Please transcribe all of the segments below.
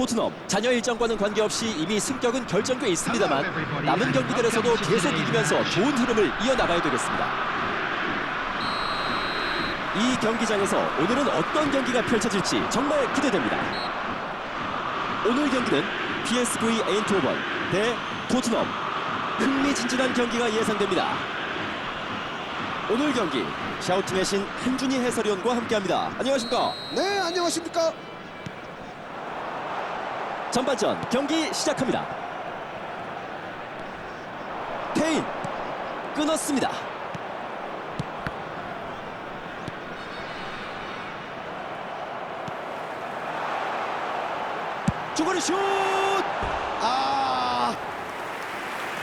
토트넘 잔여 일정과는 관계없이 이미 승격은 결정돼 있습니다만 남은 경기들에서도 계속 이기면서 좋은 흐름을 이어나가야 되겠습니다. 이 경기장에서 오늘은 어떤 경기가 펼쳐질지 정말 기대됩니다. 오늘 경기는 PSV 에인트호번 대 토트넘 흥미진진한 경기가 예상됩니다. 오늘 경기 샤우팅의 신 한준희 해설위원과 함께합니다. 안녕하십니까? 네, 안녕하십니까? 전반전 경기 시작합니다. 케인 끊었습니다. 중거리 슛! 아,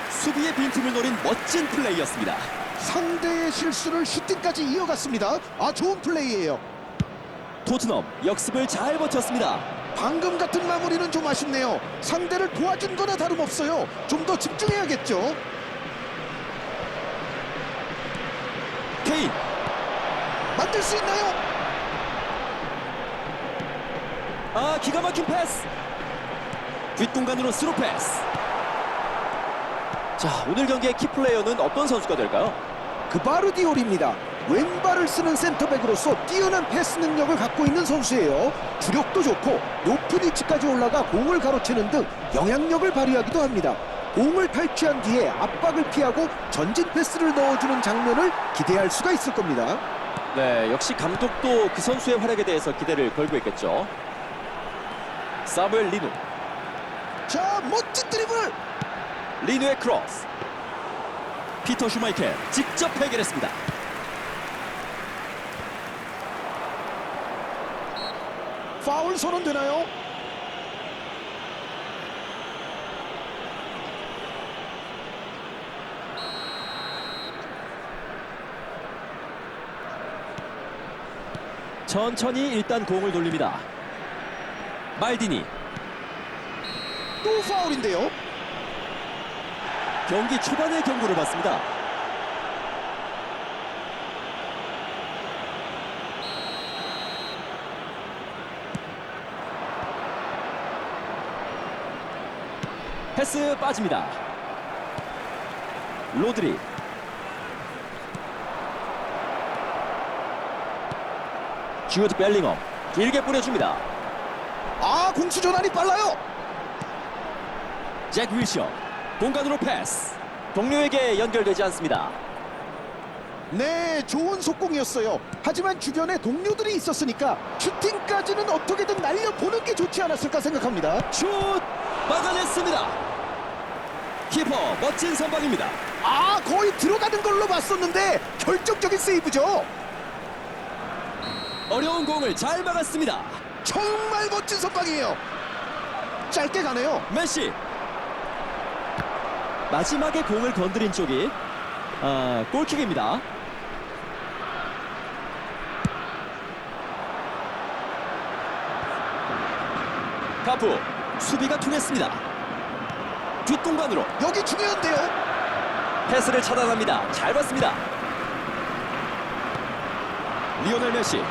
수비의 빈틈을 노린 멋진 플레이였습니다. 상대의 실수를 슈팅까지 이어갔습니다. 아, 좋은 플레이예요. 토트넘 역습을 잘 버텼습니다. 방금 같은 마무리는 좀 아쉽네요. 상대를 도와준 거나 다름없어요. 좀 더 집중해야겠죠. 케인 만들 수 있나요? 아 기가 막힌 패스 뒷공간으로 스루 패스 자 오늘 경기의 키플레이어는 어떤 선수가 될까요? 그바르디올입니다. 왼발을 쓰는 센터백으로서 뛰어난 패스 능력을 갖고 있는 선수예요. 주력도 좋고 높은 위치까지 올라가 공을 가로채는 등 영향력을 발휘하기도 합니다. 공을 탈취한 뒤에 압박을 피하고 전진 패스를 넣어주는 장면을 기대할 수가 있을 겁니다. 네 역시 감독도 그 선수의 활약에 대해서 기대를 걸고 있겠죠 사무엘 리누 자, 멋진 드리블! 리누의 크로스 피터 슈마이켈 직접 해결했습니다 파울 선언 되나요? 천천히 일단 공을 돌립니다 말디니 또 파울인데요. 경기 초반의 경고를 받습니다 패스 빠집니다. 로드리. 주드 벨링엄. 길게 뿌려줍니다. 아, 공수 전환이 빨라요. 잭 윌셔. 공간으로 패스. 동료에게 연결되지 않습니다. 네, 좋은 속공이었어요. 하지만 주변에 동료들이 있었으니까 슈팅까지는 어떻게든 날려보는 게 좋지 않았을까 생각합니다. 슛 막아냈습니다 키퍼 멋진 선방입니다 아, 거의 들어가는 걸로 봤었는데 결정적인 세이브죠. 어려운 공을 잘 막았습니다 정말 멋진 선방이에요. 짧게 가네요. 메시 마지막에 공을 건드린 쪽이 아, 골킥입니다 카프 수비가 통했습니다 뒷공간으로 여기 중요한데요. 패스를 차단합니다 잘 봤습니다 리오넬 메시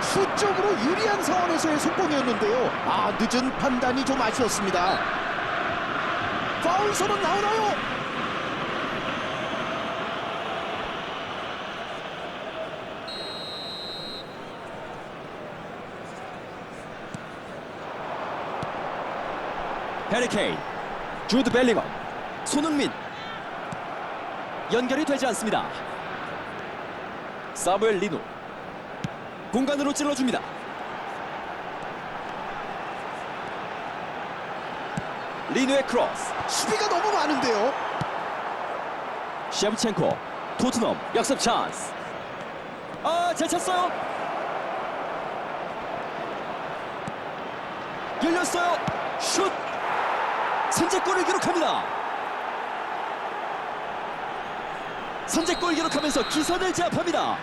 수적으로 유리한 상황에서의 속공이었는데요. 아, 늦은 판단이 좀 아쉬웠습니다. 파울 선언 나오나요? 해리케인 주드 벨링엄 손흥민. 연결이 되지 않습니다. 사무엘 리누. 공간으로 찔러줍니다. 리누의 크로스. 수비가 너무 많은데요. 셰브첸코 토트넘 역습 찬스. 아잘 찼어요. 열렸어요. 슛 선제골을 기록합니다. 선제골 기록하면서 기선을 제압합니다.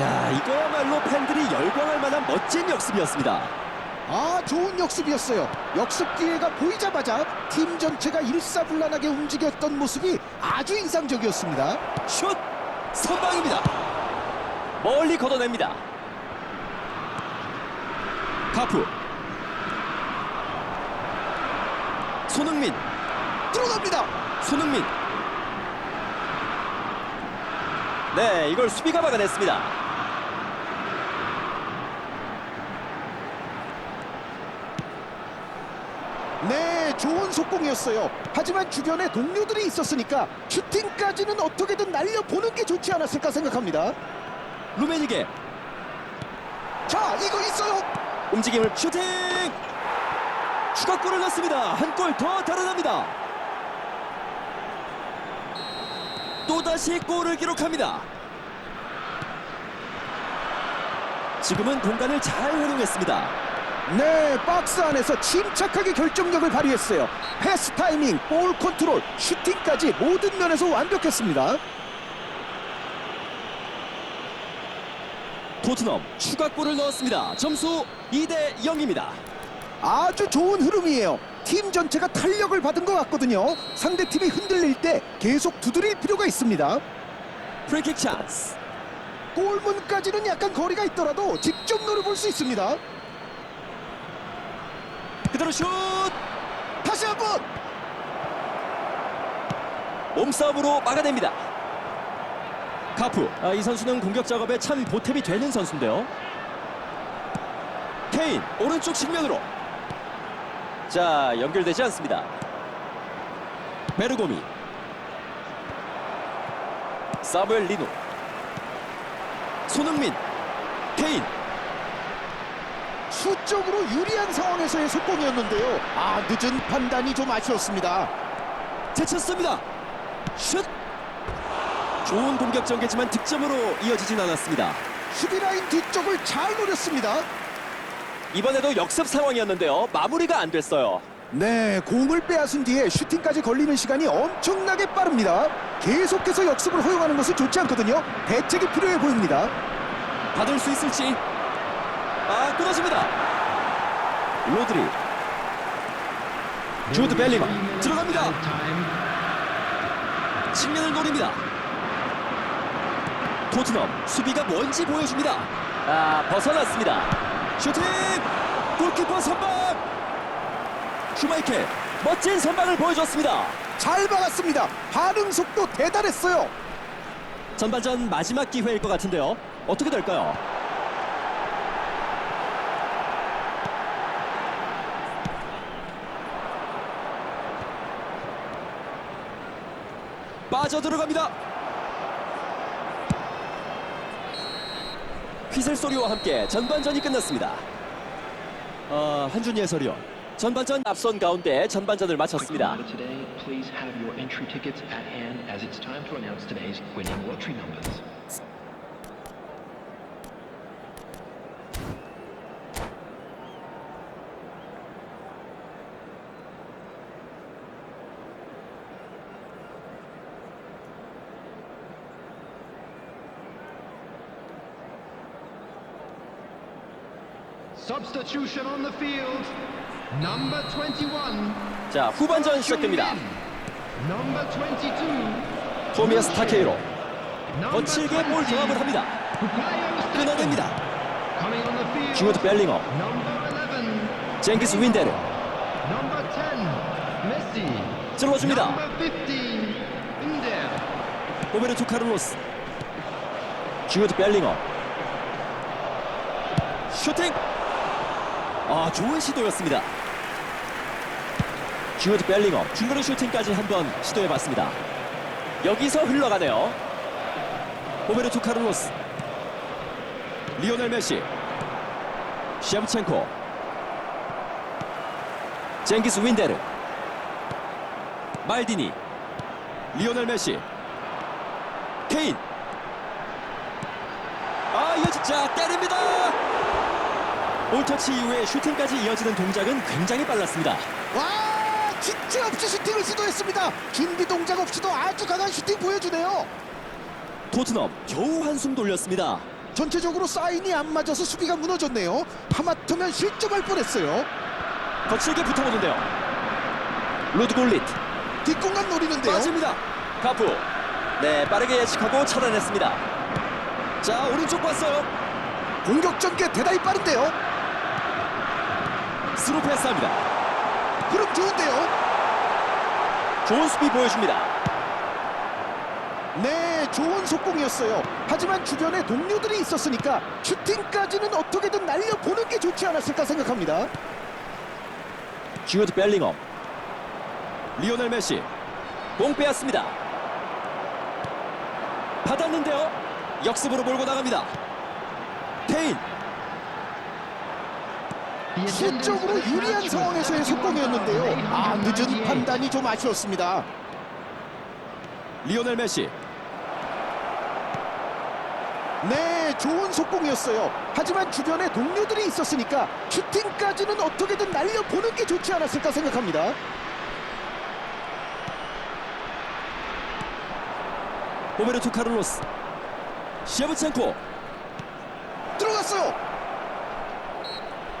야 이거야말로 팬들이 열광할 만한 멋진 역습이었습니다. 아 좋은 역습이었어요. 역습 기회가 보이자마자 팀 전체가 일사불란하게 움직였던 모습이 아주 인상적이었습니다. 슛! 선방입니다. 멀리 걷어냅니다. 카프 손흥민 들어갑니다. 손흥민 네 이걸 수비가 막아냈습니다 네, 좋은 속공이었어요. 하지만 주변에 동료들이 있었으니까 슈팅까지는 어떻게든 날려보는 게 좋지 않았을까 생각합니다. 루메니게 자, 이거 있어요. 움직임을 슈팅 추가골을 넣습니다. 한 골 더 달아납니다. 또다시 골을 기록합니다. 지금은 공간을 잘 활용했습니다. 네, 박스 안에서 침착하게 결정력을 발휘했어요. 패스 타이밍, 볼 컨트롤, 슈팅까지 모든 면에서 완벽했습니다. 토트넘 추가골을 넣었습니다. 점수 2대 0입니다 아주 좋은 흐름이에요. 팀 전체가 탄력을 받은 것 같거든요. 상대 팀이 흔들릴 때 계속 두드릴 필요가 있습니다. 프리킥 찬스 골문까지는 약간 거리가 있더라도 직접 노려볼 수 있습니다. 그대로 슛 다시 한 번 몸싸움으로 막아냅니다. 카프 아, 이 선수는 공격 작업에 참 보탬이 되는 선수인데요. 케인 오른쪽 측면으로 자 연결되지 않습니다. 베르고미 사무엘 리노 손흥민 케인 수적으로 유리한 상황에서의 속공이었는데요. 아 늦은 판단이 좀 아쉬웠습니다. 제쳤습니다. 슛 좋은 공격 전개지만 득점으로 이어지진 않았습니다. 수비 라인 뒤쪽을 잘 노렸습니다. 이번에도 역습 상황이었는데요. 마무리가 안 됐어요. 네, 공을 빼앗은 뒤에 슈팅까지 걸리는 시간이 엄청나게 빠릅니다. 계속해서 역습을 허용하는 것은 좋지 않거든요. 대책이 필요해 보입니다. 받을 수 있을지. 아, 끊어집니다. 로드리. 주드 벨링엄 들어갑니다. 측면을 노립니다. 토트넘 수비가 뭔지 보여줍니다. 아, 벗어났습니다. 슈팅! 골키퍼 선방! 슈마이켈 멋진 선방을 보여줬습니다. 잘 막았습니다. 반응 속도 대단했어요. 전반전 마지막 기회일 것 같은데요. 어떻게 될까요? 빠져 들어갑니다. 휘슬 소리와 함께 전반전이 끝났습니다. 어, 한준희 해설위원. 전반전 앞선 가운데 전반전을 마쳤습니다. Substitution on the field. Number 21. 자, 후반전 시작됩니다. Number 22. 토미아스 타케이로 거칠게 볼 20, 조합을 합니다. 끊어냅니다. 주드 11. 쟁기스 윈데르 Number 10. Messi. 찔러줍니다. Number 15. Inder. 로베르토 카를로스 주드 벨링엄 슈팅 아 좋은 시도였습니다. 주드 벨링엄. 중거리 슈팅까지 한번 시도해봤습니다. 여기서 흘러가네요. 로베르토 카를로스. 리오넬 메시. 셰브첸코. 쟁기스 윈데르. 말디니. 리오넬 메시. 케인. 아 이거 진짜 때립니다 볼터치 이후에 슈팅까지 이어지는 동작은 굉장히 빨랐습니다 와, 주체 없이 슈팅을 시도했습니다. 준비 동작 없이도 아주 강한 슈팅 보여주네요. 토트넘 겨우 한숨 돌렸습니다 전체적으로 사인이 안 맞아서 수비가 무너졌네요. 하마터면 실점할 뻔했어요. 거칠게 붙어보는데요 루드 골릿 뒷공간 노리는데요. 빠집니다 카프 네 빠르게 예측하고 차단했습니다 자 오른쪽 봤어요 공격 전개 대단히 빠른데요. 스루 패스합니다. 흐름 좋은데요. 좋은 수비 보여줍니다. 네, 좋은 속공이었어요. 하지만 주변에 동료들이 있었으니까 슈팅까지는 어떻게든 날려보는 게 좋지 않았을까 생각합니다. 주드 벨링엄 리오넬 메시 공 빼앗습니다 받았는데요 역습으로 몰고 나갑니다 케인 This 유리한 상황에서의 속공이었는데요. 아, 늦은 888. 판단이 좀 아쉬웠습니다. 리오넬 메시 네, 좋은 속공이었어요. 하지만 주변에 동료들이 있었으니까 슈팅까지는 어떻게든 날려보는 게 좋지 않았을까 생각합니다. 오베르토 카를로스 셰브첸코 들어갔어요.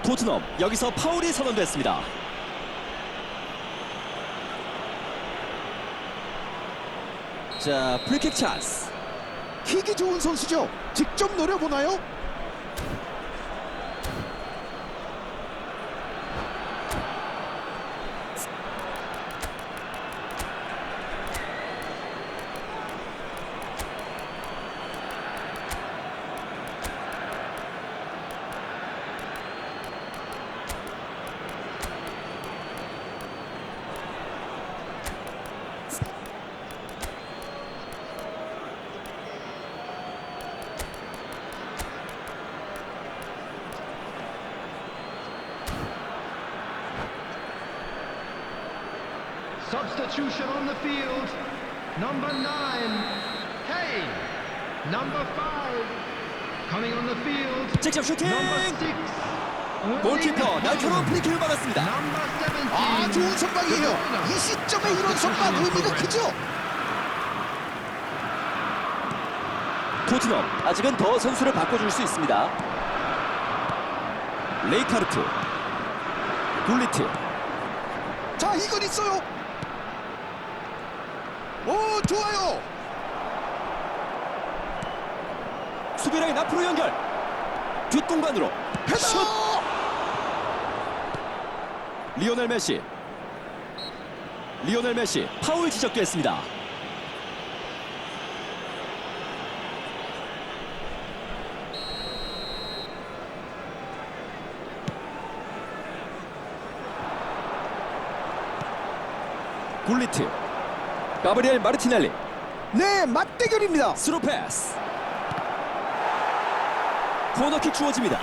토트넘 여기서 파울이 선언됐습니다 자 프리킥 찬스 킥이 좋은 선수죠. 직접 노려보나요? Substitution on the field. Number nine, Kane. Number five, coming on the field. 직접 슈팅 골키퍼 날카로운 프리킥을 받았습니다. 아, 좋은 선방이에요. 이 시점에 이런 선방 의미가 크죠. 토트넘 아직은 더 선수를 바꿔줄 수 있습니다 레이카르트 굴리트 자, 이건 있어요. 오, 좋아요. 수비라인 앞으로 연결. 뒷공간으로 패스. 리오넬 메시. 리오넬 메시 파울 지적됐습니다. 굴리트 가브리엘 마르티넬리. 네, 맞대결입니다. 스루 패스. 코너킥 주어집니다.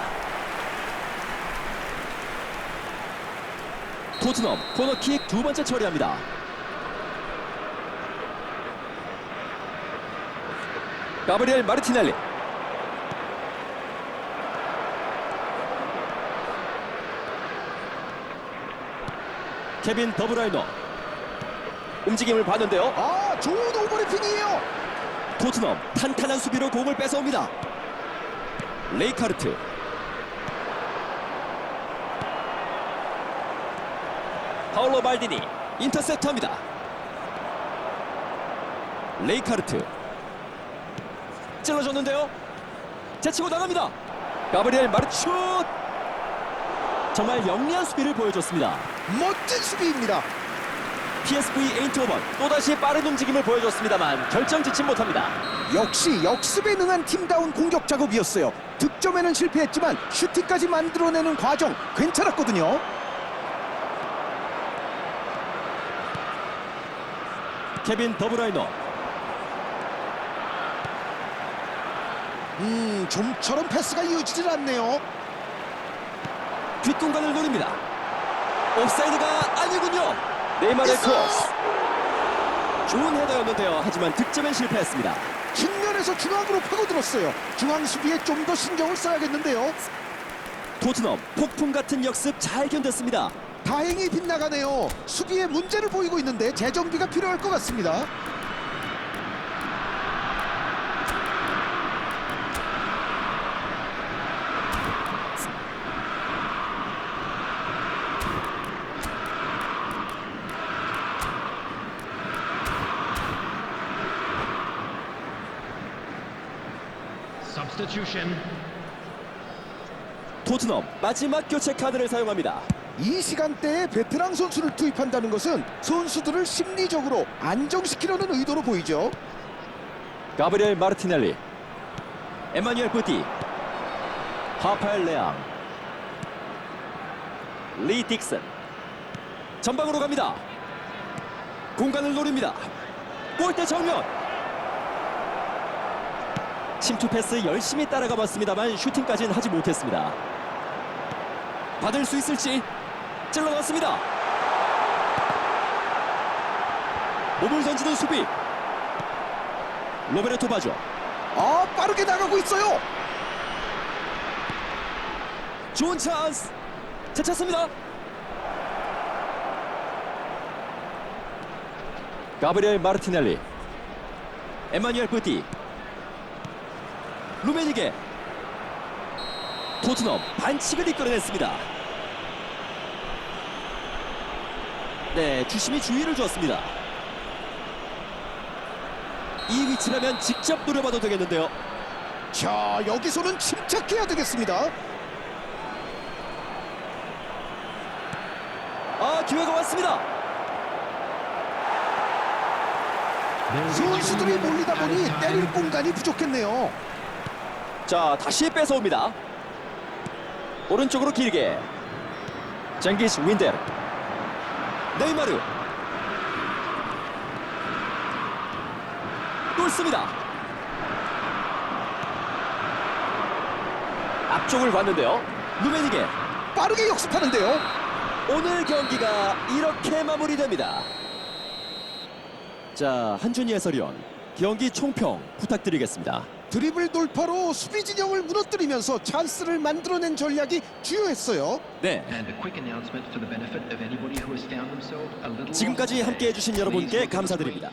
토트넘 코너킥 두 번째 처리합니다. 가브리엘 마르티넬리. 케빈 더브라이너 움직임을 봤는데요 아, 좋은 오버래핑이에요. 토트넘 탄탄한 수비로 공을 뺏어옵니다. 레이카르트 파울로 발디니 인터셉트합니다. 레이카르트 찔러줬는데요. 제치고 나갑니다. 가브리엘 마르슛 정말 영리한 수비를 보여줬습니다. 멋진 수비입니다. PSV 에인트호번 또다시 빠른 움직임을 보여줬습니다만 결정짓지 못합니다. 역시 역습에 능한 팀다운 공격 작업이었어요. 득점에는 실패했지만 슈팅까지 만들어내는 과정 괜찮았거든요. 케빈 더브라이너 음, 좀처럼 패스가 이어지질 않네요. 뒷공간을 노립니다. 옵사이드가 아니군요. 네이마르의! 크로스. 좋은 헤더였는데요. 하지만 득점엔 실패했습니다. 측면에서 중앙으로 파고들었어요. 중앙 수비에 좀 더 신경을 써야겠는데요. 토트넘 폭풍 같은 역습 잘 견뎠습니다. 다행히 빗나가네요. 수비에 문제를 보이고 있는데 재정비가 필요할 것 같습니다. 토트넘 마지막 교체 카드를 사용합니다. 이 시간대에 베테랑 선수를 투입한다는 것은 선수들을 심리적으로 안정시키려는 의도로 보이죠. 가브리엘 마르티넬리 에마뉴엘 뿌띠 하파엘 레앙 리 딕슨. 전방으로 갑니다. 공간을 노립니다. 골대 정면 침투 패스 열심히 따라가 봤습니다만 슈팅까지는 하지 못했습니다. 받을 수 있을지 찔러놨습니다. 몸을 던지는 수비. 로베르토 바죠. 아 빠르게 나가고 있어요. 좋은 찬스 되찾습니다. 가브리엘 마르티넬리 에마뉴엘 뿌띠 루메니게 토트넘 반칙을 이끌어냈습니다 네 주심이 주의를 주었습니다 이 위치라면 직접 노려봐도 되겠는데요 자 여기서는 침착해야 되겠습니다. 아 기회가 왔습니다 선수들이 몰리다 보니 때릴 공간이 부족했네요. 자 다시 뺏어옵니다. 오른쪽으로 길게. 쟁기스 윈데르 네이마르. 뚫습니다. 앞쪽을 봤는데요. 루메니게 빠르게 역습하는데요. 오늘 경기가 이렇게 마무리됩니다. 자 한준희 해설위원 경기 총평 부탁드리겠습니다 드리블 돌파로 수비 진영을 무너뜨리면서 찬스를 만들어낸 전략이 주요했어요. 네 지금까지 함께해 주신. 여러분께 감사드립니다.